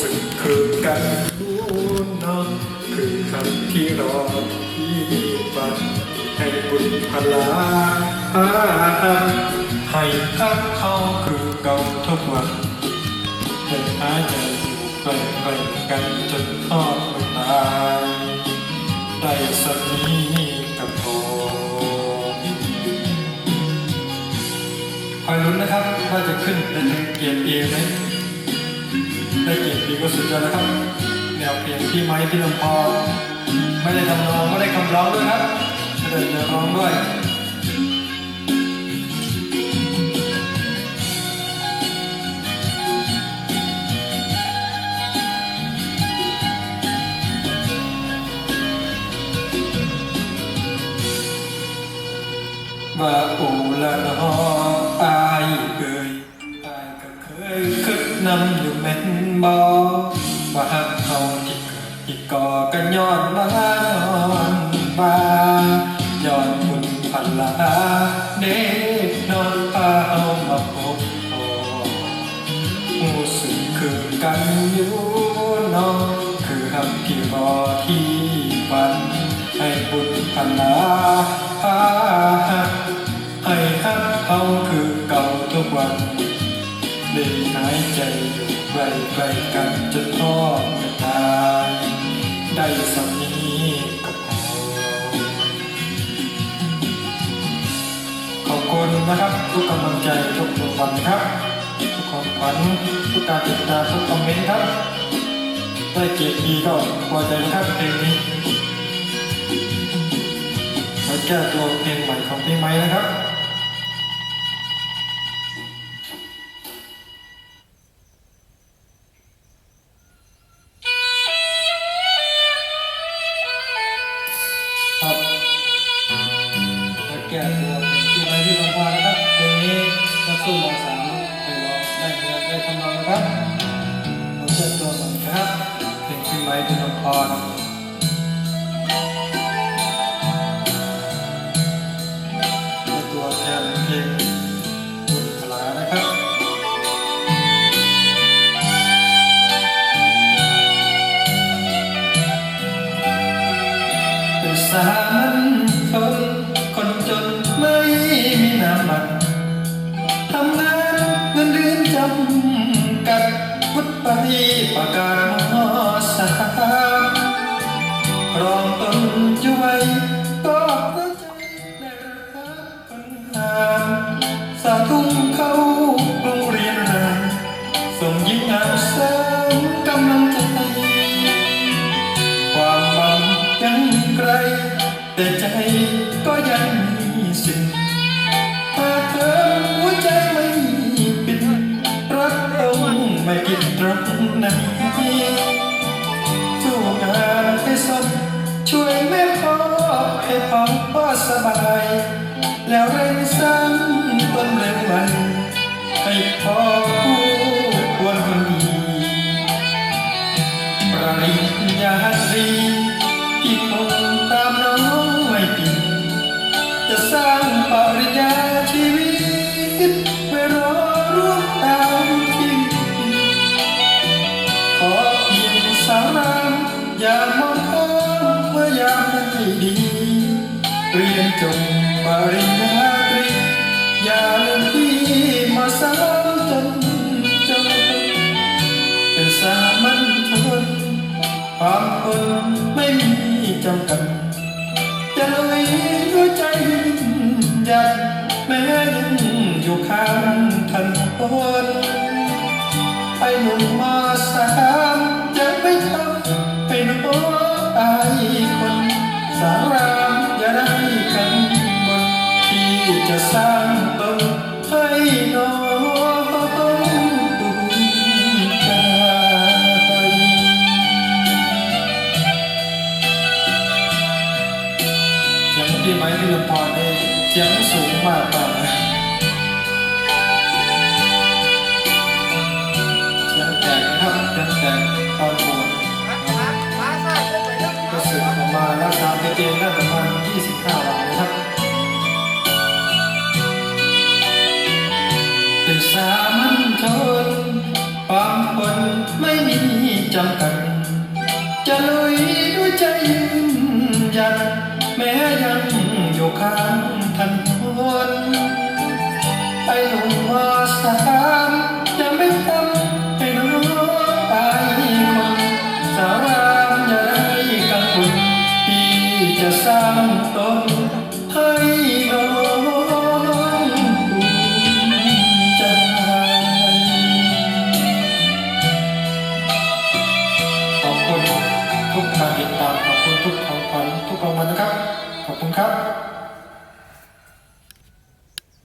สึกคือกันรู้น้องคือคำที่รอที่ฝันให้บุญพลาให้ทักเขาคือเก่าทุกวันยังหายใจอยู่ไปไปกันจนทอดวันตายได้สักนี้กับพอคอยลุ้นนะครับว่าจะขึ้นในเกียรติเอไหม ได้เกียรติดีก็สุดยอดแล้วครับแนวเพลงพี่ไม้พี่ลำพอไม่ได้ทำนองไม่ได้คำร้องด้วยครับไม่ได้เนื้อร้องด้วยว่าโอละนอ นำอยู่แม่นบ่ว่าหักเขาที่เกิดที่ก่อกันย้อนมาย้อนมาย้อนบุญพันลาเด็กนอนพาเอามาพบพอหูสึกคือกันอยู่น้องคือหักที่รอที่ฝันให้บุญพันลาพา ใกล้ใกล้กันจนทอดจะตายได้สักนี้ก็พอขอบคุณนะครับทุกกำลังใจทุกรางวัลครับทุกของขวัญทุกการติดตามทุกคอมเมนต์ครับได้เกียรติดีก็พอใจนะครับเพลงนี้มาแก้ตัวเพลงใหม่ของพี่ไม้นะครับ ก้ตัวที่ไม้ที่ลงมานะครับเพลงนี้นักสู้มสามไปร้องได้เนื้อได้ทำนองนะครับเราเชิญตัวสองนะครับเพลงที่ไม้ที่ลงพา បកម្មសារងទុនជួយក៏ទៅដែលខាតកណ្ដាលសាទុំខោគង់រៀនណាសូមយិញអាសា รงไหนสู้งานให้สมช่วยแม่พ่อให้พ่อพ่อสบาย แล้วเร่งสร้างต้นเร็ววันให้พ่อคู่ควรคนดีปริญญาตรี ริญญาตรีอย่าลืมที่มาสามจนจบเป็นสามัญชนความคนไม่มีจำกัดจะลุยด้วยใจหยัดแม้ยังอยู่ข้างถนนไอ้หนุ่มมาสามจะไม่ทำให้น้องอายคนสารา จะสร้างตนให้น้องภูมิใจเสียงพี่ไม้พี่ลำพรนี่เสียงสูงมากกว่าเสียงแตกครับเสียงแตกตอนบวชก็สึกออกมารักษาตัวเองไประมาณ25 ตันความคนไม่มีำกัดจะลุยด้วยใจยืนยันแม้ยังอยู่ข้าง